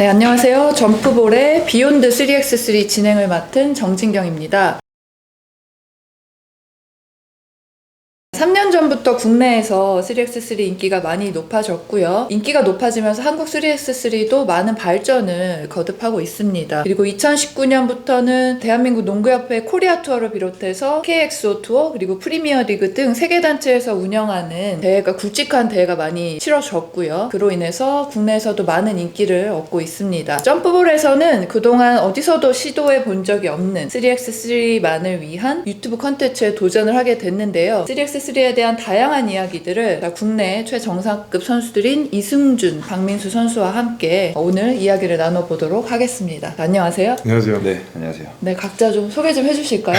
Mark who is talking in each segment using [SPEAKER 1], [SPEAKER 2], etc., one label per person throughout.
[SPEAKER 1] 네, 안녕하세요. 점프볼의 비욘드 3x3 진행을 맡은 정진경입니다. 3년 전부터 국내에서 3x3 인기가 많이 높아졌고요. 인기가 높아지면서 한국 3x3도 많은 발전을 거듭하고 있습니다. 그리고 2019년부터는 대한민국 농구협회 코리아 투어를 비롯해서 KXO 투어 그리고 프리미어 리그 등 세계 단체에서 운영하는 대회가 굵직한 대회가 많이 치러졌고요. 그로 인해서 국내에서도 많은 인기를 얻고 있습니다. 점프볼에서는 그동안 어디서도 시도해 본 적이 없는 3x3만을 위한 유튜브 컨텐츠에 도전을 하게 됐는데요. 3x3에 대한 다양한 이야기들을 국내 최정상급 선수들인 이승준, 박민수 선수와 함께 오늘 이야기를 나눠보도록 하겠습니다. 안녕하세요.
[SPEAKER 2] 안녕하세요.
[SPEAKER 3] 네, 안녕하세요.
[SPEAKER 1] 네, 각자 좀 소개 좀 해주실까요?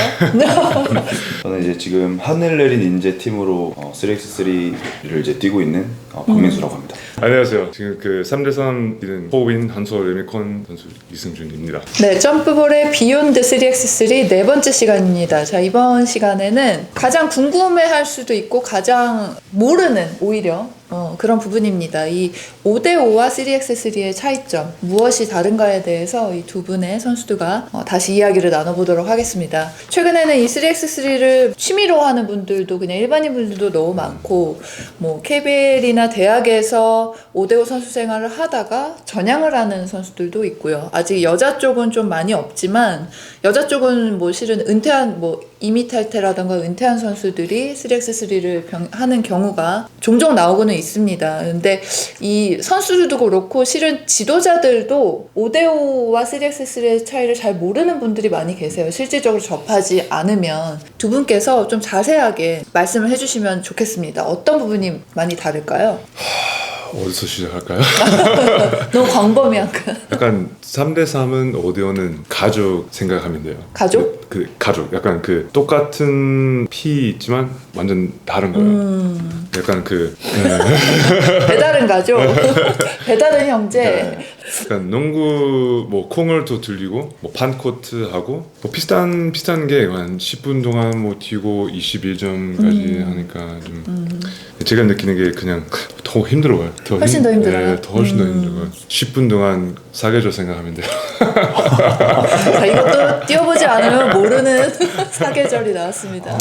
[SPEAKER 3] 저는 이제 지금 하늘 내린 인재 팀으로 어, 3x3를 이제 뛰고 있는 어, 박민수라고 합니다.
[SPEAKER 2] 안녕하세요. 지금 그 3대3 뛰는 호빈, 한솔, 레미콘 선수 이승준입니다.
[SPEAKER 1] 네, 점프볼의 비욘드 3x3 네 번째 시간입니다. 자, 이번 시간에는 가장 궁금해할 수도 있고 가장 모르는 오히려 어, 그런 부분입니다. 이 5대5와 3x3의 차이점, 무엇이 다른가에 대해서 이 두 분의 선수들과 어, 다시 이야기를 나눠보도록 하겠습니다. 최근에는 이 3x3를 취미로 하는 분들도 그냥 일반인 분들도 너무 많고, 뭐, KBL이나 대학에서 5대5 선수 생활을 하다가 전향을 하는 선수들도 있고요. 아직 여자 쪽은 좀 많이 없지만, 여자 쪽은 뭐 실은 은퇴한, 뭐, 이미탈테라던가 은퇴한 선수들이 3x3를 하는 경우가 종종 나오고는 있습니다. 근데 이 선수들도 그렇고 실은 지도자들도 5대5와 3x3의 차이를 잘 모르는 분들이 많이 계세요. 실질적으로 접하지 않으면 두 분께서 좀 자세하게 말씀을 해주시면 좋겠습니다. 어떤 부분이 많이 다를까요?
[SPEAKER 2] 어디서 시작할까요?
[SPEAKER 1] 너무 광범위한가?
[SPEAKER 2] 약간 3대 3은 5대5는 가족 생각하면 돼요.
[SPEAKER 1] 가족?
[SPEAKER 2] 그, 그 가족. 약간 그 똑같은 피 있지만 완전 다른 거예요.
[SPEAKER 1] 음,
[SPEAKER 2] 약간 그
[SPEAKER 1] 배다른 가족, 배다른 형제.
[SPEAKER 2] 네. 약간 농구 뭐 콩을 또 들리고 뭐 판코트 하고 뭐 비슷한 비슷한 게 한 10분 동안 뭐 뛰고 21점까지 하니까 좀 제가 느끼는 게 그냥 더 힘들어요. 더
[SPEAKER 1] 훨씬 더 힘들어요?
[SPEAKER 2] 네, 더 훨씬 더
[SPEAKER 1] 음.
[SPEAKER 2] 힘들어요. 10분 동안 사계절 생각하면 돼요.
[SPEAKER 1] 자, 이것도 뛰어보지 않으면 모르는 사계절이 나왔습니다.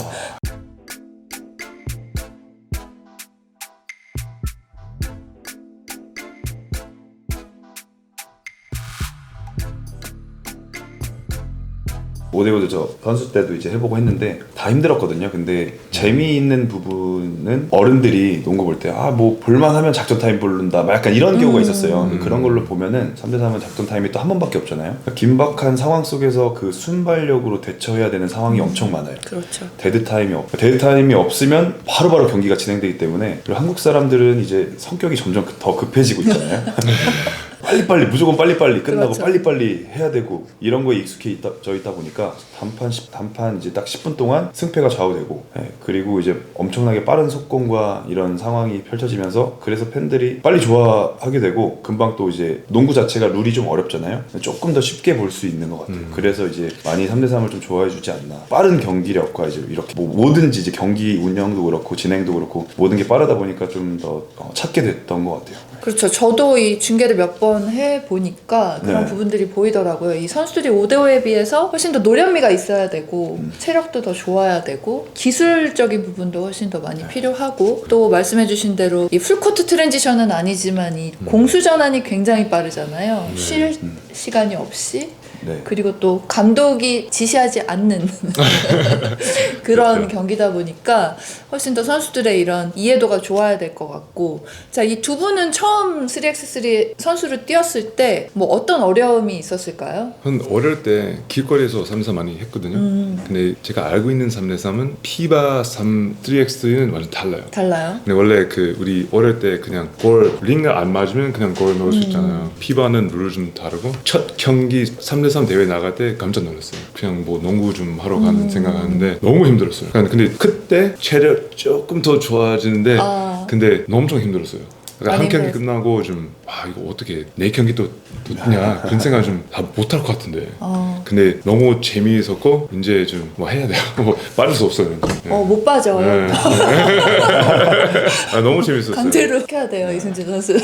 [SPEAKER 3] 모데오도 저 선수 때도 이제 해보고 했는데 다 힘들었거든요. 근데 재미있는 부분은 어른들이 농구 볼 때 아 뭐 볼만 하면 작전 타임 부른다 막 약간 이런 경우가 있었어요.
[SPEAKER 2] 음.
[SPEAKER 3] 그런 걸로 보면은 3대 3은 작전 타임이 또 한 번밖에 없잖아요. 그러니까 긴박한 상황 속에서 그 순발력으로 대처해야 되는 상황이 엄청 많아요.
[SPEAKER 1] 그렇죠.
[SPEAKER 3] 데드 타임이 없 데드 타임이 없으면 바로바로 경기가 진행되기 때문에 그리고 한국 사람들은 이제 성격이 점점 그- 더 급해지고 있잖아요. 빨리빨리 무조건 빨리빨리 끝나고
[SPEAKER 1] 그렇죠.
[SPEAKER 3] 빨리빨리 해야 되고 이런 거에 익숙해 있다, 져 있다 보니까 단판 10, 단판 이제 딱 10분 동안 승패가 좌우되고 예, 그리고 이제 엄청나게 빠른 속공과 이런 상황이 펼쳐지면서 그래서 팬들이 빨리 좋아하게 되고 금방 또 이제 농구 자체가 룰이 좀 어렵잖아요. 조금 더 쉽게 볼 수 있는 것 같아요.
[SPEAKER 2] 음.
[SPEAKER 3] 그래서 이제 많이 3대 3을 좀 좋아해 주지 않나. 빠른 경기력과 이제 이렇게 뭐 뭐든지 이제 경기 운영도 그렇고 진행도 그렇고 모든 게 빠르다 보니까 좀 더 찾게 됐던 것 같아요.
[SPEAKER 1] 그렇죠. 저도 이 중계를 몇 번 해 보니까 그런
[SPEAKER 3] 네.
[SPEAKER 1] 부분들이 보이더라고요. 이 선수들이 5대5에 비해서 훨씬 더 노련미가 있어야 되고
[SPEAKER 3] 음.
[SPEAKER 1] 체력도 더 좋아야 되고 기술적인 부분도 훨씬 더 많이 필요하고 또 말씀해주신 대로 이 풀코트 트랜지션은 아니지만 이 공수 전환이 굉장히 빠르잖아요. 쉴
[SPEAKER 3] 음.
[SPEAKER 1] 시간이 없이
[SPEAKER 3] 네.
[SPEAKER 1] 그리고 또 감독이 지시하지 않는 그런
[SPEAKER 2] 그렇죠.
[SPEAKER 1] 경기다 보니까 훨씬 더 선수들의 이런 이해도가 좋아야 될 것 같고 자 이 두 분은 처음 3x3 선수를 뛰었을 때 뭐 어떤 어려움이 있었을까요?
[SPEAKER 2] 한 어릴 때 길거리에서 3대3 많이 했거든요.
[SPEAKER 1] 음,
[SPEAKER 2] 근데 제가 알고 있는 3대3은 피바 3, 3X는 완전 달라요.
[SPEAKER 1] 달라요.
[SPEAKER 2] 근데 원래 그 우리 어릴 때 그냥 골 링을 안 맞으면 그냥 골 넣을 수
[SPEAKER 1] 음.
[SPEAKER 2] 있잖아요. 피바는 룰좀 다르고 첫 경기 3대 3 대회 나갈 때 깜짝 놀랐어요. 그냥 뭐 농구 좀 하러 가는
[SPEAKER 1] 음.
[SPEAKER 2] 생각하는데 너무 힘들었어요. 그러니까 근데 그때 체력 조금 더 좋아지는데
[SPEAKER 1] 아,
[SPEAKER 2] 근데 너무 엄청 힘들었어요. 그러니까 한 경기
[SPEAKER 1] 힘들었어요.
[SPEAKER 2] 끝나고 좀 아 이거 어떻게 내 경기 또 붙냐 그런 생각 좀다 못할 것 같은데.
[SPEAKER 1] 어,
[SPEAKER 2] 근데 너무 재미있었고 이제 좀 뭐 해야 돼요. 뭐 빠질 수 없어요. 네.
[SPEAKER 1] 어, 못 빠져요.
[SPEAKER 2] 네. 아, 너무 재밌었어요.
[SPEAKER 1] 강제로 해야 돼요 이승진 선수.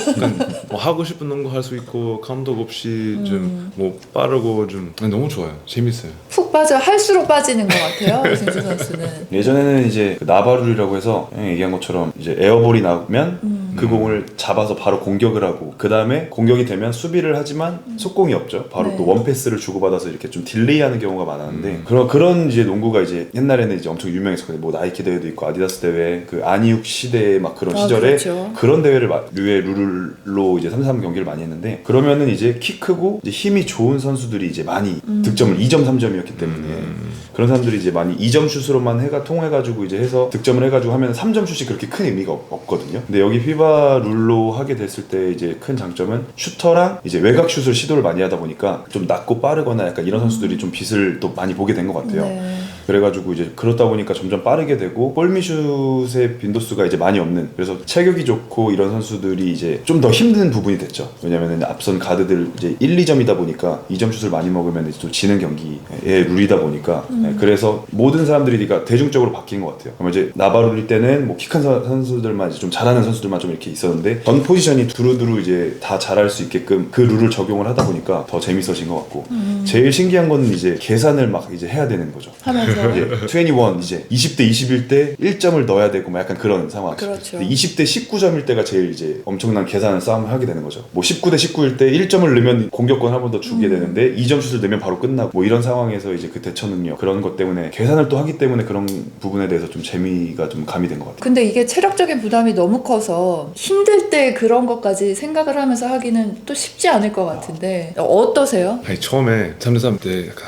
[SPEAKER 2] 뭐 하고 싶은 농구 할수 있고 감독 없이
[SPEAKER 1] 음.
[SPEAKER 2] 좀뭐 빠르고 좀 아니, 너무 좋아요. 재밌어요.
[SPEAKER 1] 푹 빠져 할수록 빠지는 것 같아요 이승진 선수는.
[SPEAKER 3] 예전에는 이제 그 나바룰이라고 해서 형이 얘기한 것처럼 이제 에어볼이 나오면
[SPEAKER 1] 음.
[SPEAKER 3] 그 공을 잡아서 바로 공격을 하고 그 다음에 공격이 되면 수비를 하지만 속공이 없죠. 바로
[SPEAKER 1] 네.
[SPEAKER 3] 또 원패스를 주고받아서 이렇게 좀 딜레이하는 경우가 많았는데
[SPEAKER 2] 음.
[SPEAKER 3] 그런 그런 이제 농구가 이제 옛날에는 이제 엄청 유명했었거든요. 뭐 나이키 대회도 있고 아디다스 대회 그 아니욱 시대 막 그런
[SPEAKER 1] 아,
[SPEAKER 3] 시절에
[SPEAKER 1] 그렇죠.
[SPEAKER 3] 그런 대회를 마- 류의 룰로 이제 3-3 경기를 많이 했는데 그러면은 이제 키 크고 이제 힘이 좋은 선수들이 이제 많이
[SPEAKER 1] 음.
[SPEAKER 3] 득점을 2점 3점이었기 때문에
[SPEAKER 2] 음.
[SPEAKER 3] 그런 사람들이 이제 많이 2점 슛으로만 해가 통해가지고 이제 해서 득점을 해가지고 하면 3점 슛이 그렇게 큰 의미가 없, 없거든요. 근데 여기 피바 룰로 하게 됐을 때 이제 큰 장점은 슈터랑 이제 외곽 슛을 시도를 많이 하다 보니까 좀 낮고 빠르거나 약간 이런 선수들이 좀 빛을 또 많이 보게 된 것 같아요.
[SPEAKER 1] 네.
[SPEAKER 3] 그래가지고 이제 그렇다 보니까 점점 빠르게 되고 골미슛의 빈도수가 이제 많이 없는 그래서 체격이 좋고 이런 선수들이 이제 좀 더 힘든 부분이 됐죠. 왜냐면은 앞선 가드들 이제 1, 2점이다 보니까 2점 슛을 많이 먹으면 이제 또 지는 경기의 룰이다 보니까 네, 그래서 모든 사람들이 그러니까 대중적으로 바뀐 것 같아요. 그러면 이제 나바룰 때는 뭐 키 큰 선수들만 이제 좀 잘하는 선수들만 좀 이렇게 있었는데 전 포지션이 두루두루 이제 다 잘할 수 있게끔 그 룰을 적용을 하다 보니까 더 재밌어진 것 같고 제일 신기한 거는 이제 계산을 막 이제 해야 되는 거죠.
[SPEAKER 1] 하면서
[SPEAKER 3] 이제 21 이제 20대 21대 1점을 넣어야 되고 막 약간 그런 상황.
[SPEAKER 1] 그렇죠.
[SPEAKER 3] 근데 20대 19점일 때가 제일 이제 엄청난 계산을 싸움을 하게 되는 거죠. 뭐 19대 19일 때 1점을 넣으면 공격권 한 번더
[SPEAKER 1] 음.
[SPEAKER 3] 주게 되는데 2점 슛을 넣으면 바로 끝나고 뭐 이런 상황에서 이제 그 대처 능력 그런 것 때문에 계산을 또 하기 때문에 그런 부분에 대해서 좀 재미가 좀 가미된 것 같아요.
[SPEAKER 1] 근데 이게 체력적인 부담이 너무 커서 힘들 때 그런 것까지 생각을 하면서 하기는 또 쉽지 않을 것 같은데 어떠세요?
[SPEAKER 2] 아니 처음에 3대3 때 약간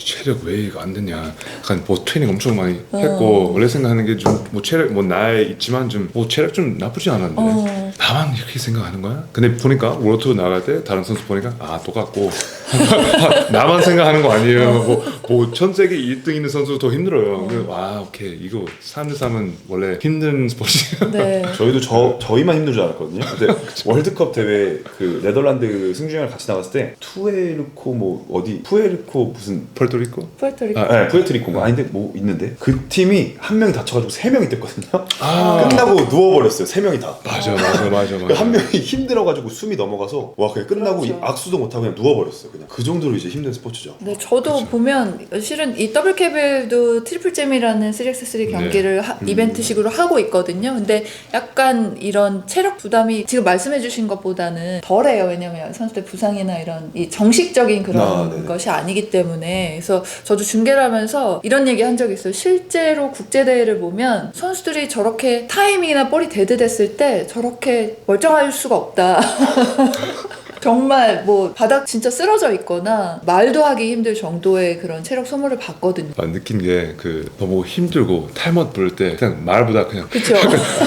[SPEAKER 2] 체력 왜 이거 안 되냐 약간 뭐 트레이닝 엄청 많이 했고 원래 생각하는 게 좀 뭐 체력 뭐 나에 있지만 좀 뭐 체력 좀 나쁘지 않았는데
[SPEAKER 1] 어.
[SPEAKER 2] 나만 이렇게 생각하는 거야? 근데 보니까 월드 나갈 때 다른 선수 보니까 아 똑같고 나만 생각하는 거 아니에요 뭐, 뭐 전 세계 1등 있는 선수 더 힘들어요 그래서 아 오케이 이거 3대 3은 원래 힘든 스포츠야
[SPEAKER 1] 네.
[SPEAKER 3] 저희도 저 저희만 힘든 줄 알았거든요. 근데 월드컵 대회 그 네덜란드 승준이랑 같이 나갔을 때 투에르코 뭐 어디 푸에르코 무슨
[SPEAKER 2] 펄토리코?
[SPEAKER 1] 푸에르토리코.
[SPEAKER 2] 아,
[SPEAKER 3] 네, 푸에트리코인가 아닌데 뭐 있는데 그 팀이 한 명이 다쳐가지고 세 명이 뗐거든요.
[SPEAKER 2] 아.
[SPEAKER 3] 끝나고 누워버렸어요. 세 명이 다.
[SPEAKER 2] 맞아 맞아 맞아
[SPEAKER 3] 그
[SPEAKER 2] 맞아
[SPEAKER 3] 한 명이 힘들어가지고 숨이 넘어가서 와 그냥 끝나고
[SPEAKER 1] 그렇죠.
[SPEAKER 3] 이 악수도 못하고 그냥 누워버렸어요. 그냥 그 정도로 이제 힘든 스포츠죠.
[SPEAKER 1] 네, 저도 보면 실은 이 더블 캡에도 트리플 잼이라는 3x3 경기를 하- 이벤트식으로 하고 있거든요. 근데 약간 이런 체력 부담이 지금 말씀해주신 것보다는 덜해요. 왜냐면 선수들 부상이나 이런 이 정식적인 그런
[SPEAKER 3] 아.
[SPEAKER 1] 것이 아니기 때문에 그래서 저도 중계를 하면서 이런 얘기 한 적이 있어요. 실제로 국제 대회를 보면 선수들이 저렇게 타이밍이나 볼이 데드됐을 때 저렇게 멀쩡할 수가 없다. 정말 뭐 바닥 진짜 쓰러져 있거나 말도 하기 힘들 정도의 그런 체력 소모를 받거든요.
[SPEAKER 2] 아, 느낀 게 그 너무 힘들고 타임아웃 부를 때 그냥 말보다 그냥
[SPEAKER 1] 그렇죠.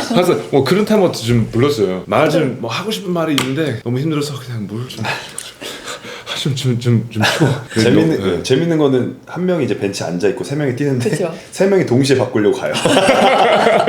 [SPEAKER 2] 그래서 뭐 그런 타임아웃 좀 불렀어요. 말 좀 뭐 하고 싶은 말이 있는데 너무 힘들어서 그냥 물좀 좀 좀 좀 좀 쉬고
[SPEAKER 3] 재밌는
[SPEAKER 2] 네.
[SPEAKER 3] 그 재밌는 거는 한 명이 이제 벤치 앉아 있고 세 명이 뛰는데
[SPEAKER 1] 그쵸.
[SPEAKER 3] 세 명이 동시에 바꾸려고 가요.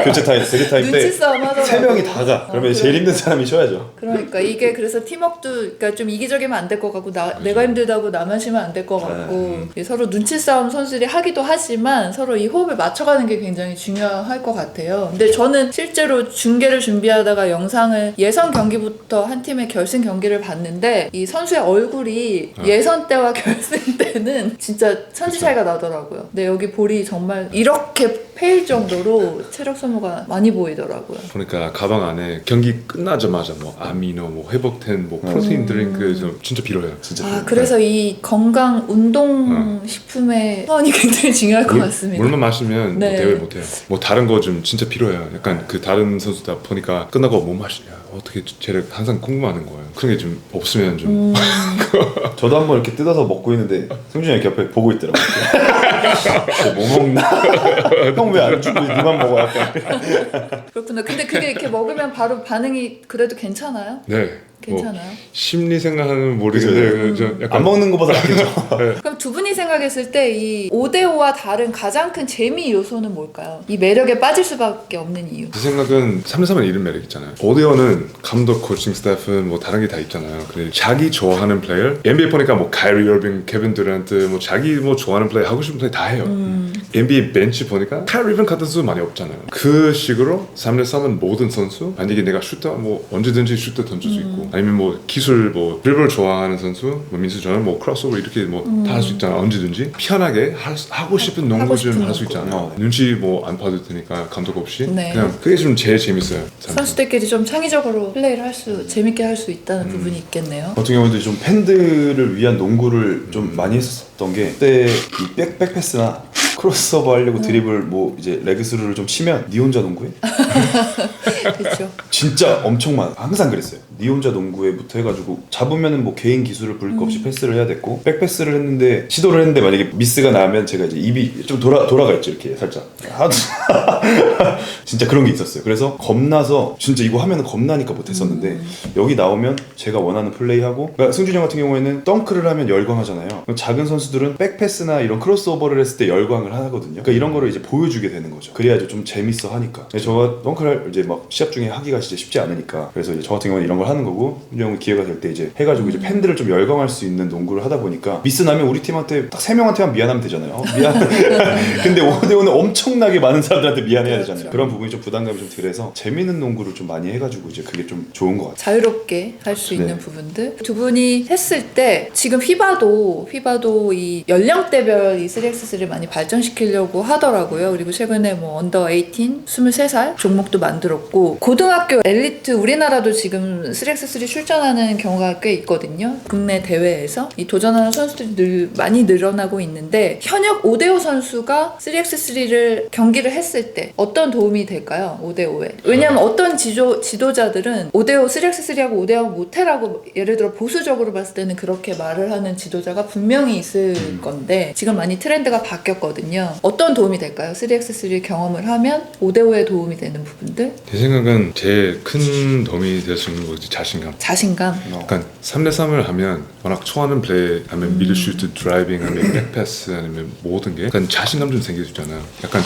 [SPEAKER 3] 교체 타임, 세리 타임
[SPEAKER 1] 눈치
[SPEAKER 3] 때
[SPEAKER 1] 싸움 하더라고.
[SPEAKER 3] 세 명이 다 가. 그러면
[SPEAKER 1] 어,
[SPEAKER 3] 제일. 힘든 사람이 쉬어야죠.
[SPEAKER 1] 그러니까 이게 그래서 팀워크도 그러니까 좀 이기적이면 안 될 것 같고 나, 내가 힘들다고 나만 쉬면 안 될 것 같고
[SPEAKER 3] 네.
[SPEAKER 1] 서로 눈치 싸움 선수들이 하기도 하지만 서로 이 호흡을 맞춰가는 게 굉장히 중요할 것 같아요. 근데 저는 실제로 중계를 준비하다가 영상을 예선 경기부터 한 팀의 결승 경기를 봤는데 이 선수의 얼굴이
[SPEAKER 2] 아.
[SPEAKER 1] 예선 때와 결승 때는 진짜 천지 차이가 나더라고요. 근데 여기 볼이 정말 이렇게 패일 정도로 체력 소모가 많이 보이더라고요.
[SPEAKER 2] 보니까 가방 안에 경기 끝나자마자 뭐 아미노, 뭐 회복된 뭐 프로테인 드링크 좀 진짜 필요해요.
[SPEAKER 3] 진짜.
[SPEAKER 1] 아, 그래서 이 건강 운동 식품의 선이 굉장히 중요할 것
[SPEAKER 2] 물-
[SPEAKER 1] 같습니다.
[SPEAKER 2] 물만 마시면
[SPEAKER 1] 네.
[SPEAKER 2] 뭐 대회 못해요. 뭐 다른 거 좀 진짜 필요해요. 약간 그 다른 선수다 보니까 끝나고 뭐 마시냐, 어떻게 쟤를 항상 궁금하는 거예요. 그런 게 좀 없으면 좀
[SPEAKER 1] 음,
[SPEAKER 3] 저도 한번 이렇게 뜯어서 먹고 있는데 승준이 이렇게 옆에 보고 있더라고요. 뭐 먹나? 형 왜 안 주고 니만 먹어? 약간.
[SPEAKER 1] 그렇구나. 근데 그게 이렇게 먹으면 바로 반응이 그래도 괜찮아요?
[SPEAKER 2] 네.
[SPEAKER 1] 괜찮아요?
[SPEAKER 2] 심리 생각하는 모르겠는데 저 약간
[SPEAKER 3] 안 먹는 것보다 낫겠죠.
[SPEAKER 1] 그럼 두 분이 생각했을 때 이 5대5와 다른 가장 큰 재미 요소는 뭘까요? 이 매력에 빠질 수밖에 없는 이유.
[SPEAKER 2] 제 생각은 3대3은 이런 매력 있잖아요. 오데오는 감독, 코칭 스태프는 뭐 다른 게 다 있잖아요. 근데 자기 좋아하는 플레이어, NBA 보니까 뭐 카이리 어빙, 케빈 듀란트, 뭐 자기 뭐 좋아하는 플레이 하고 싶은 플레이 다 해요. NBA 벤치 보니까 카이리 어빙 같은 선수 많이 없잖아요. 그 식으로 3대3은 모든 선수, 만약에 내가 슈터 뭐 언제든지 슈터 던질 수 있고, 아니면 뭐 기술 뭐 드리블 좋아하는 선수, 뭐 민수 저는 뭐 크로스오버 이렇게 뭐 다 할 수 있잖아. 언제든지 편하게 할 수- 하고 싶은 농구 좀 할수
[SPEAKER 1] 농구.
[SPEAKER 2] 있잖아요.
[SPEAKER 3] 어.
[SPEAKER 2] 눈치 뭐 안 봐도 되니까 감독 없이
[SPEAKER 1] 네.
[SPEAKER 2] 그냥 그게 좀 제일 재밌어요.
[SPEAKER 1] 선수들끼리 좀 창의적으로 플레이를 할 수, 재밌게 할 수 있다는 부분이 있겠네요.
[SPEAKER 3] 같은 경우도 좀 팬들을 위한 농구를 좀 많이 했었던 게 그때 이 백, 백패스나 크로스오버 하려고 드리블 뭐 이제 레그스루를 좀 치면 니 혼자 농구해?
[SPEAKER 1] 그렇죠.
[SPEAKER 3] 진짜 엄청 많아 항상 그랬어요. 니 혼자 농구에부터 해가지고 잡으면은 뭐 개인 기술을 부릴 거 없이 패스를 해야 됐고 백패스를 했는데 시도를 했는데 만약에 미스가 나면 제가 이제 입이 좀 돌아 돌아가 있죠 이렇게 살짝. 하도 진짜 그런 게 있었어요. 그래서 겁나서 진짜 이거 하면은 겁나니까 못했었는데 여기 나오면 제가 원하는 플레이하고 그러니까 승준이 형 같은 경우에는 덩크를 하면 열광하잖아요. 작은 선수들은 백패스나 이런 크로스오버를 했을 때 열광을 하거든요. 그러니까 이런 거를 이제 보여주게 되는 거죠. 그래야지 좀 재밌어 하니까. 근데 저가 덩크를 이제 막 시합 중에 하기가 진짜 쉽지 않으니까. 그래서 이제 저 같은 경우는 이런 걸 하는 거고 형은 기회가 될 때 이제 해가지고 이제 팬들을 좀 열광할 수 있는 농구를 하다 보니까 미스 나면 우리 팀한테 딱 세 명한테만 미안하면 되잖아요. 어, 미안. 근데 5대5는 엄청나게 많은 사람들한테 미안해야 되잖아요.
[SPEAKER 1] 그렇죠.
[SPEAKER 3] 그런 부분이 좀 부담감이 좀 덜해서 재밌는 농구를 좀 많이 해가지고 이제 그게 좀 좋은 것 같아요.
[SPEAKER 1] 자유롭게 할수
[SPEAKER 3] 네.
[SPEAKER 1] 있는 부분들. 두 분이 했을 때 지금 휘바도 휘바도 이 연령대별 이 3x3를 많이 발전시키려고 하더라고요. 그리고 최근에 뭐 언더 18 23살 종 목도 만들었고 고등학교 엘리트 우리나라도 지금 3x3 출전하는 경우가 꽤 있거든요. 국내 대회에서. 이 도전하는 선수들이 늘 많이 늘어나고 있는데 현역 오대호 선수가 3x3를 경기를 했을 때 어떤 도움이 될까요? 5대5에? 왜냐하면 어떤 지도, 지도자들은 5대5 3x3하고 5대5 못해라고 예를 들어 보수적으로 봤을 때는 그렇게 말을 하는 지도자가 분명히 있을 건데 지금 많이 트렌드가 바뀌었거든요. 어떤 도움이 될까요? 3x3 경험을 하면 5대5에 도움이 되는 부분들
[SPEAKER 2] 제 생각은 제일 큰 도움이 될 수 있는 거지 자신감.
[SPEAKER 1] 자신감
[SPEAKER 2] 약간 3대 3을 하면 워낙 좋아하는 플레이 하면 미드슈트, 드라이빙 하면 백패스 아니면 모든 게 약간 자신감 좀 생겨주잖아요. 약간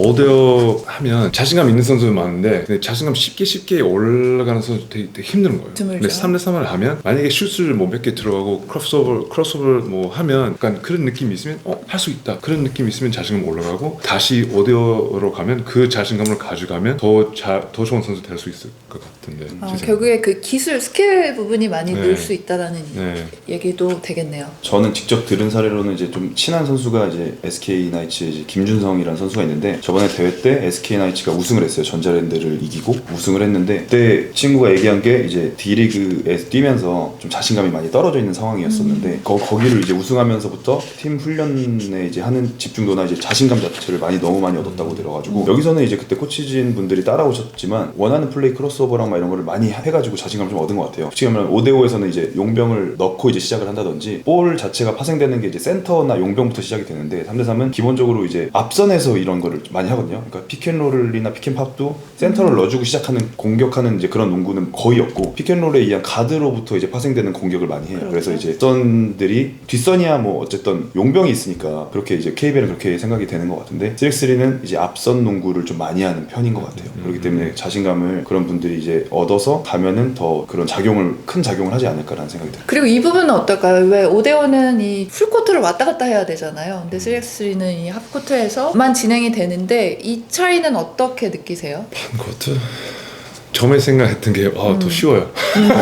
[SPEAKER 2] 5대5 하면 자신감 있는 선수 많은데 근데 자신감 쉽게 쉽게 올라가는 선수 되게, 되게 힘든 거예요.
[SPEAKER 1] 드물죠.
[SPEAKER 2] 근데 3대 3을 하면 만약에 슛을 뭐 몇 개 들어가고 크로스오버 크로스오버 뭐 하면 약간 그런 느낌이 있으면 어 할 수 있다 그런 느낌이 있으면 자신감 올라가고 다시 5대5로 가면 그 자신감을 가져가면 더더 좋은 선수 될 수 있을 것 같은데.
[SPEAKER 1] 아,
[SPEAKER 2] 생각.
[SPEAKER 1] 결국에 그 기술 스킬 부분이 많이
[SPEAKER 2] 네.
[SPEAKER 1] 늘 수 있다라는
[SPEAKER 2] 네.
[SPEAKER 1] 얘기도 되겠네요
[SPEAKER 3] 저는 직접 들은 사례로는 이제 좀 친한 선수가 이제 SK 나이츠의 이제 김준성이라는 선수가 있는데 저 번에 대회 때 SK 나이츠가 우승을 했어요. 전자랜드를 이기고 우승을 했는데 그때 친구가 얘기한 게 이제 D리그에 뛰면서 좀 자신감이 많이 떨어져 있는 상황이었었는데 거, 거기를 이제 우승하면서부터 팀 훈련에 이제 하는 집중도나 이제 자신감 자체를 많이 너무 많이 얻었다고 들어가지고 여기서는 이제 그때 코치진 분들이 따라오셨지만 원하는 플레이 크로스오버랑 막 이런 거를 많이 해가지고 자신감을 좀 얻은 것 같아요. 말하면 5대5에서는 이제 용병을 넣고 이제 시작을 한다든지 볼 자체가 파생되는 게 이제 센터나 용병부터 시작이 되는데 3대3은 기본적으로 이제 앞선에서 이런 거를 많이 하거든요. 그러니까 피켄롤이나 피켄팝도 센터를 넣어주고 시작하는 공격하는 이제 그런 농구는 거의 없고 피켄롤에 의한 가드로부터 이제 파생되는 공격을 많이 해요. 그래서 이제 뒷선들이 뒷선이야 뭐 어쨌든 용병이 있으니까 그렇게 이제 KBL은 그렇게 생각이 되는 것 같은데 3x3는 이제 앞선 농구를 좀 많이 하는 편인 것 같아요. 그렇기 때문에 자신감을 그런 분들이 이제 얻어서 가면은 더 그런 작용을 큰 작용을 하지 않을까라는 생각이 들어요.
[SPEAKER 1] 그리고 이 부분은 어떨까요? 왜 5대5는 이 풀코트를 왔다 갔다 해야 되잖아요. 근데 3x3는 이 하프코트에서만 진행이 되는 데 이 차이는 어떻게 느끼세요?
[SPEAKER 2] 반코트? 처음에 생각했던 게 아, 더 쉬워요.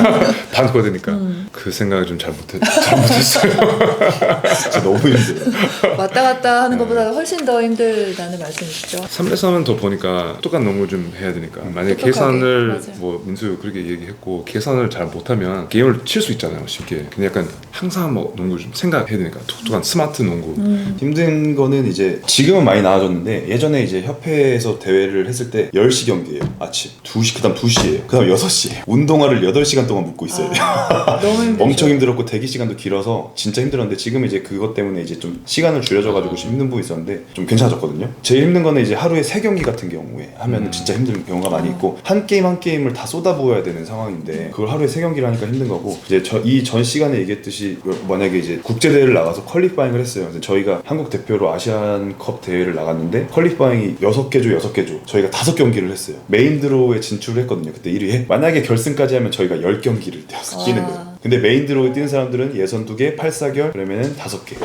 [SPEAKER 2] 반코트니까 그 생각을 좀 잘못했 잘못했어요.
[SPEAKER 3] 진짜 너무 힘들어요.
[SPEAKER 1] 왔다 갔다 하는 것보다 훨씬 더 힘들다는 말씀이시죠?
[SPEAKER 2] 3대 3은 더 보니까 똑같은 농구 좀 해야 되니까 만약에
[SPEAKER 1] 똑똑하게,
[SPEAKER 2] 계산을
[SPEAKER 1] 맞아요.
[SPEAKER 2] 뭐 민수 그렇게 얘기했고 계산을 잘 못하면 게임을 칠 수 있잖아요 쉽게. 근데 약간 항상 뭐 농구 좀 생각해야 되니까 독특한 스마트 농구.
[SPEAKER 3] 힘든 거는 이제 지금은 많이 나아졌는데 예전에 이제 협회에서 대회를 했을 때 10시 경기예요 아침 2시 그 다음 2시예요 그 다음 6시에 운동화를 8시간 동안 묶고 있어야 돼요
[SPEAKER 1] 아, 너무 힘들죠.
[SPEAKER 3] 엄청 힘들었고 대기 시간도 길어서 진짜 힘들었는데 지금 이제 그것 때문에 이제 좀 시간을 줄여져가지고 힘든 부분이 있었는데 좀 괜찮아졌거든요. 제일 힘든 거는 이제 하루에 세 경기 같은 경우에 하면 은 진짜 힘든 경우가 많이 있고 한 게임 한 게임을 다 쏟아부어야 되는 상황인데 그걸 하루에 세 경기를 하니까 힘든 거고 이제 이 전 시간에 얘기했듯이 만약에 이제 국제 대회를 나가서 퀄리파잉을 했어요. 그래서 저희가 한국 대표로 아시안컵 대회를 나갔는데 퀄리파잉이 여섯 개조 여섯 개조 저희가 다섯 경기를 했어요. 메인 드로우에 진출을 했거든요. 그때 1위에 만약에 결승까지 하면 저희가 열 경기를 뛰어서
[SPEAKER 1] 와.
[SPEAKER 3] 뛰는 거예요. 근데 메인 드로우에 뛰는 사람들은 예선 두 개, 8사결 그러면은 다섯 개,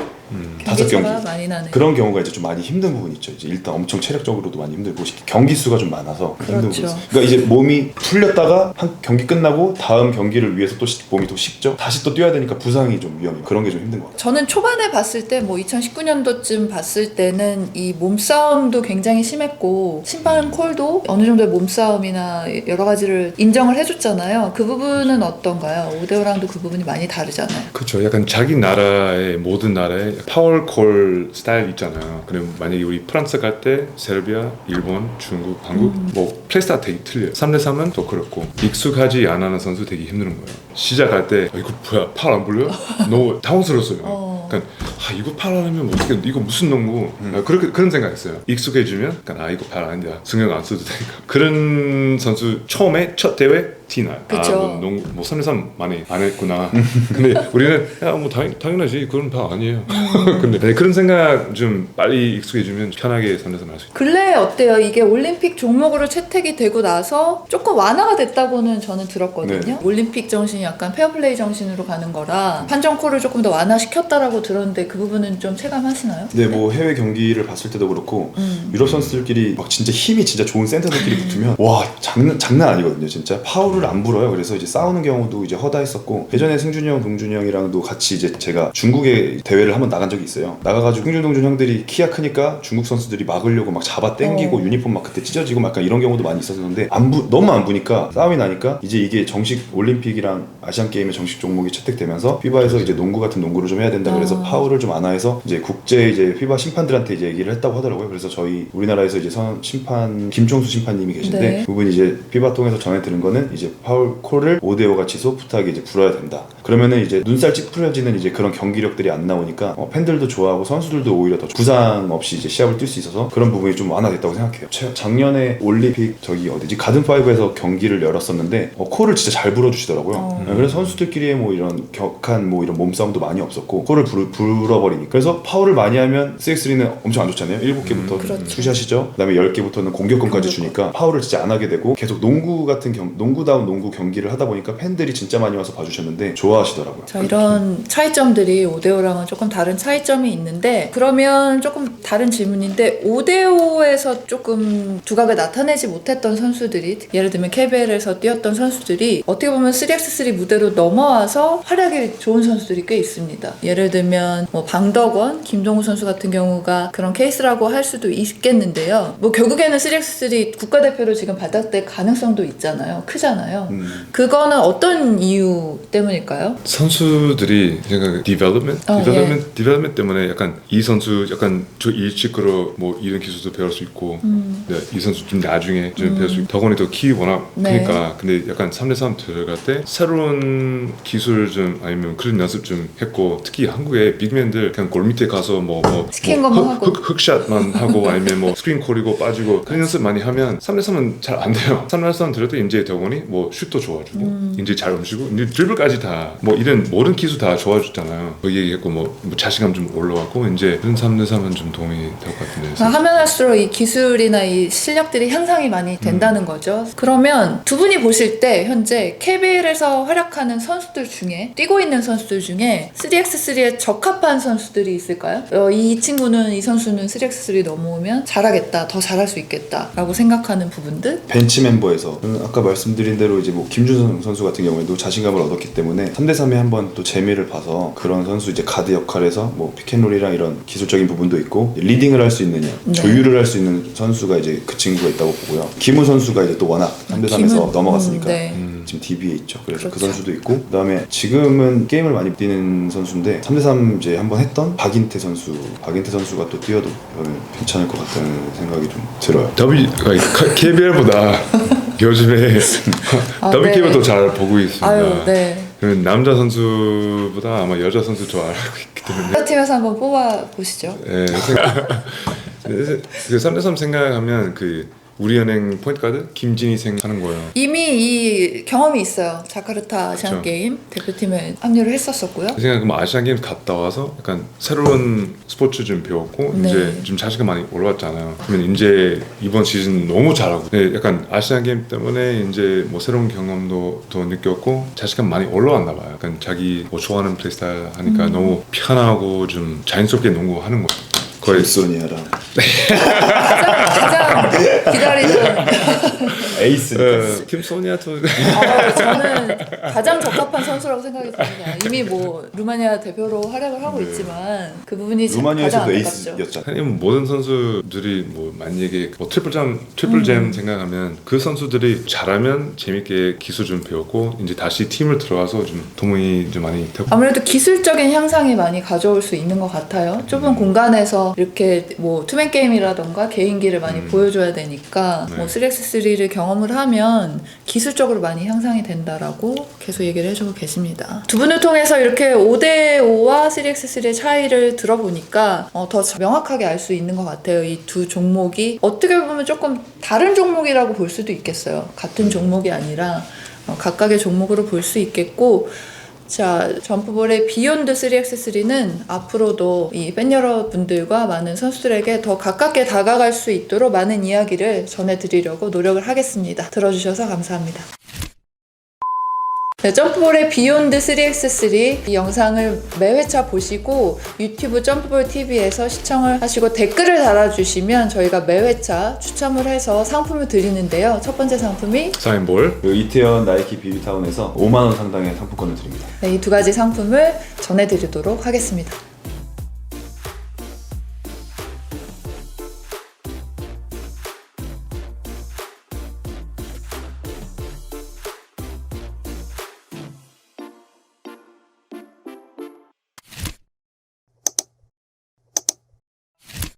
[SPEAKER 3] 다섯 경기.
[SPEAKER 1] 많이 나네.
[SPEAKER 3] 그런 경우가 이제 좀 많이 힘든 부분이 있죠. 이제 일단 엄청 체력적으로도 많이 힘들고 경기 수가 좀 많아서 힘든
[SPEAKER 1] 그렇죠.
[SPEAKER 3] 부분이 있어요. 그러니까 이제 몸이 풀렸다가 한 경기 끝나고 다음 경기를 위해서 또 시- 몸이 또 식죠. 다시 또 뛰어야 되니까 부상이 좀 위험해요. 그런 게 좀 힘든 것 같아요.
[SPEAKER 1] 저는 초반에 봤을 때 뭐 2019년도쯤 봤을 때는 이 몸싸움도 굉장히 심했고 심판 콜도 어느 정도의 몸싸움이나 여러 가지를 인정을 해줬잖아요. 그 부분은 어떤가요? 오데오랑도 그 부분이 많이 다르잖아요.
[SPEAKER 2] 그렇죠. 약간 자기 나라의 모든 나라의 파워콜 스타일 있잖아요. 그럼 만약에 우리 프랑스 갈 때 세르비아, 일본, 중국, 한국 뭐 플레이스타 되게 틀려요. 3대 3은 또 그렇고 익숙하지 안 하는 선수 되게 힘든 거예요. 시작할 때 아, 이거 뭐야 팔 안 불려? 너무 당황스러웠어요.
[SPEAKER 1] 어.
[SPEAKER 2] 그러니까 아 이거 팔 안 하면 어떻게 이거 무슨 농구? 아, 그렇게 그런 생각했어요. 익숙해지면 그러니까 아 이거 팔 아닌데 승용 안 써도 되니까 그런 선수 처음에 첫 대회 티나
[SPEAKER 1] 그쵸.
[SPEAKER 2] 아 뭐 농구 뭐 3대 3 많이 안 했구나. 근데 우리는 야 뭐 당연 하지 그건 다 아니에요. 근데 네, 그런 생각 좀 빨리 익숙해지면 편하게 3대 3할수 있죠.
[SPEAKER 1] 근래 어때요? 이게 올림픽 종목으로 채택이 되고 나서 조금 완화가 됐다고는 저는 들었거든요.
[SPEAKER 3] 네.
[SPEAKER 1] 올림픽 정신이 약간 페어플레이 정신으로 가는 거라 판정 콜을 조금 더 완화시켰다라고 들었는데 그 부분은 좀 체감하시나요?
[SPEAKER 3] 근데 뭐 해외 경기를 봤을 때도 그렇고
[SPEAKER 1] 음.
[SPEAKER 3] 유럽 선수들끼리 막 진짜 힘이 진짜 좋은 센터들끼리 붙으면 와 장난 장난 아니거든요 진짜 파울을 안 불어요 그래서 이제 싸우는 경우도 이제 허다했었고 예전에 승준이 형 동준이 형이랑도 같이 이제 제가 중국에 대회를 한번 나간 적이 있어요 나가가지고 승준 동준 형들이 키가 크니까 중국 선수들이 막으려고 막 잡아 당기고
[SPEAKER 1] 어.
[SPEAKER 3] 유니폼 막 그때 찢어지고 막 이런 경우도 많이 있었는데 안 부, 너무 안 부니까 싸움이 나니까 이제 이게 정식 올림픽이랑 아시안 게임의 정식 종목이 채택되면서 피바에서 이제 농구 같은 농구를 좀 해야 된다 그래서
[SPEAKER 1] 아.
[SPEAKER 3] 파울을 좀 완화해서 이제 국제 이제 피바 심판들한테 이제 얘기를 했다고 하더라고요. 그래서 저희 우리나라에서 이제 선 심판 김종수 심판님이 계신데
[SPEAKER 1] 네.
[SPEAKER 3] 그분이 이제 피바 통해서 전해 들은 거는 이제 파울 콜을 5대5 같이 소프트하게 이제 불어야 된다. 그러면은 이제 눈살 찌푸려지는 이제 그런 경기력들이 안 나오니까 어, 팬들도 좋아하고 선수들도 오히려 더 부상 없이 이제 시합을 뛸 수 있어서 그런 부분이 좀 완화됐다고 생각해요. 제- 작년에 올림픽 저기 어디지 가든 파이브에서 경기를 열었었는데 어, 콜을 진짜 잘 불어주시더라고요.
[SPEAKER 1] 어.
[SPEAKER 3] 네, 그래서 선수들끼리의 뭐 이런 격한 뭐 이런 몸싸움도 많이 없었고 콜을 불, 불어버리니까 그래서 파울을 많이 하면 3x3는 엄청 안 좋잖아요 7개부터
[SPEAKER 1] 그렇죠.
[SPEAKER 3] 투샷이죠 그 다음에 10개부터는 공격권까지 주니까 파울을 진짜 안 하게 되고 계속 농구 같은 경 농구다 운 농구 경기를 하다 보니까 팬들이 진짜 많이 와서 봐주셨는데 좋아하시더라고요
[SPEAKER 1] 자, 이런 차이점들이 오데오랑은 조금 다른 차이점이 있는데 그러면 조금 다른 질문인데 오데오에서 조금 두각을 나타내지 못했던 선수들이 예를 들면 KBL에서 뛰었던 선수들이 어떻게 보면 3x3 무대로 넘어와서 활약이 좋은 선수들이 꽤 있습니다. 예를 들면 뭐 방덕원, 김동우 선수 같은 경우가 그런 케이스라고 할 수도 있겠는데요. 뭐 결국에는 3x3 국가대표로 지금 받았을 가능성도 있잖아요. 크잖아요.
[SPEAKER 3] 음,
[SPEAKER 1] 그거는 어떤 이유 때문일까요?
[SPEAKER 2] 선수들이 약간 디벨롭먼트,
[SPEAKER 1] 어,
[SPEAKER 2] 디벨롭먼트, 디벨롭먼트 때문에 약간 이 선수 약간 저 일찍으로 뭐 이런 기술도 배울 수 있고,
[SPEAKER 1] 음.
[SPEAKER 2] 네, 이 선수 좀 나중에 좀 배울 수 있고, 덕원이 더 키 워낙
[SPEAKER 1] 네.
[SPEAKER 2] 크니까, 근데 약간 3대3 들어갈 때 새로운 기술 좀 아니면 그런 연습 좀 했고, 특히 한국의 빅맨들 그냥 골 밑에 가서 뭐, 뭐,
[SPEAKER 1] 시킨
[SPEAKER 2] 뭐
[SPEAKER 1] 것만
[SPEAKER 2] 흑-
[SPEAKER 1] 하고.
[SPEAKER 2] 흑, 흑샷만 하고 아니면 뭐 스크린 콜이고 빠지고 그런 연습 많이 하면 3대3은 잘 안 돼요. 3대3 들을 때 이제 덕원이 뭐 슛도 좋아지고
[SPEAKER 1] 음.
[SPEAKER 2] 이제 잘 움직이고 이제 드리블까지 다 뭐 이런 모든 기술 다 좋아졌잖아요. 그 얘기했고 뭐, 뭐 자신감 좀 올라왔고 이제 그런 3대 3은 좀 도움이 될 것 같은데.
[SPEAKER 1] 아, 하면 할수록 이 기술이나 이 실력들이 향상이 많이 된다는 거죠. 그러면 두 분이 보실 때 현재 KBL에서 활약하는 선수들 중에 뛰고 있는 선수들 중에 3x3에 적합한 선수들이 있을까요? 어, 이 친구는 이 선수는 3x3 넘어오면 잘하겠다, 더 잘할 수 있겠다라고 생각하는 부분들.
[SPEAKER 3] 벤치 멤버에서 음, 아까 말씀드린 대로 이제 뭐 김준성 선수 같은 경우에도 자신감을 얻었기 때문에 3대 3에 한번 또 재미를 봐서 그런 선수 이제 가드 역할에서 뭐 피켄롤이랑 이런 기술적인 부분도 있고 리딩을 할 수 있느냐
[SPEAKER 1] 네.
[SPEAKER 3] 조율을 할 수 있는 선수가 이제 그 친구가 있다고 보고요 김우 선수가 이제 또 워낙 3대 3에서
[SPEAKER 1] 김은,
[SPEAKER 3] 넘어갔으니까
[SPEAKER 1] 음, 네.
[SPEAKER 3] 지금 DB에 있죠 그래서 그
[SPEAKER 1] 그렇죠.
[SPEAKER 3] 선수도 있고 그다음에 지금은 게임을 많이 뛰는 선수인데 3대3 이제 한번 했던 박인태 선수 박인태 선수가 또 뛰어도 괜찮을 것 같다는 생각이 좀 들어요
[SPEAKER 2] 카- KBL보다 요즘에
[SPEAKER 1] 아,
[SPEAKER 2] WKBL
[SPEAKER 1] 네.
[SPEAKER 2] 더잘 보고 있습니다.
[SPEAKER 1] 아유, 네.
[SPEAKER 2] 남자 선수보다 아마 여자 선수 좋아하고 있기 때문에
[SPEAKER 1] 팀에서 한번 뽑아 보시죠.
[SPEAKER 2] 예, 생각, 그 3대3 생각하면 그 우리은행 포인트 가드 김진희 생 하는 거예요.
[SPEAKER 1] 이미 이 경험이 있어요. 자카르타 아시안
[SPEAKER 2] 그쵸.
[SPEAKER 1] 게임 대표팀에 합류를 했었었고요.
[SPEAKER 2] 생각하면 아시안 게임 갔다 와서 약간 새로운 스포츠 좀 배웠고
[SPEAKER 1] 네.
[SPEAKER 2] 이제 좀 자신감 많이 올라왔잖아요. 그러면 이제 이번 시즌 너무 잘하고 네, 약간 아시안 게임 때문에 이제 뭐 새로운 경험도 더 느꼈고 자신감 많이 올라왔나 봐요. 약간 자기 뭐 좋아하는 플레이 스타일 하니까
[SPEAKER 1] 음.
[SPEAKER 2] 너무 편하고 좀 자연스럽게 농구하는 거예요. 거의
[SPEAKER 3] 길소니아랑
[SPEAKER 1] 기다리던
[SPEAKER 3] 에이스니까.
[SPEAKER 2] 어, 김 소니아도
[SPEAKER 1] 어, 저는 가장 적합한 선수라고 생각이 듭니다. 이미 뭐 루마니아 대표로 활약을 하고
[SPEAKER 2] 네.
[SPEAKER 1] 있지만 그 부분이 참
[SPEAKER 3] 루마니아에서도. 에이스였잖아.
[SPEAKER 2] 아니면 모든 선수들이 뭐 만약에 뭐 트리플 잼 트리플 잼
[SPEAKER 1] 음.
[SPEAKER 2] 생각하면 그 선수들이 잘하면 재밌게 기술 좀 배웠고 이제 다시 팀을 들어가서 좀 도움이 좀 많이 되고
[SPEAKER 1] 아무래도 기술적인 향상이 많이 가져올 수 있는 것 같아요. 좁은
[SPEAKER 2] 음.
[SPEAKER 1] 공간에서 이렇게 뭐 투맨 게임이라던가 개인기를 많이
[SPEAKER 2] 음.
[SPEAKER 1] 보여줘야 되니까
[SPEAKER 2] 네.
[SPEAKER 1] 뭐 3x3를 경험을 하면 기술적으로 많이 향상이 된다라고 계속 얘기를 해주고 계십니다. 두 분을 통해서 이렇게 5대5와 3x3의 차이를 들어보니까 어, 더 명확하게 알 수 있는 것 같아요. 이 두 종목이 어떻게 보면 조금 다른 종목이라고 볼 수도 있겠어요. 같은 종목이 아니라 어, 각각의 종목으로 볼 수 있겠고 자, 점프볼의 비욘드 3x3는 앞으로도 이 팬 여러분들과 많은 선수들에게 더 가깝게 다가갈 수 있도록 많은 이야기를 전해드리려고 노력을 하겠습니다. 들어주셔서 감사합니다. 네, 점프볼의 비욘드 3x3 이 영상을 매 회차 보시고 유튜브 점프볼 TV에서 시청을 하시고 댓글을 달아주시면 저희가 매 회차 추첨을 해서 상품을 드리는데요. 첫 번째 상품이
[SPEAKER 2] 사인볼
[SPEAKER 3] 그 이태원 나이키 비비타운에서 5만 원 상당의 상품권을 드립니다.
[SPEAKER 1] 네, 이 두 가지 상품을 전해드리도록 하겠습니다.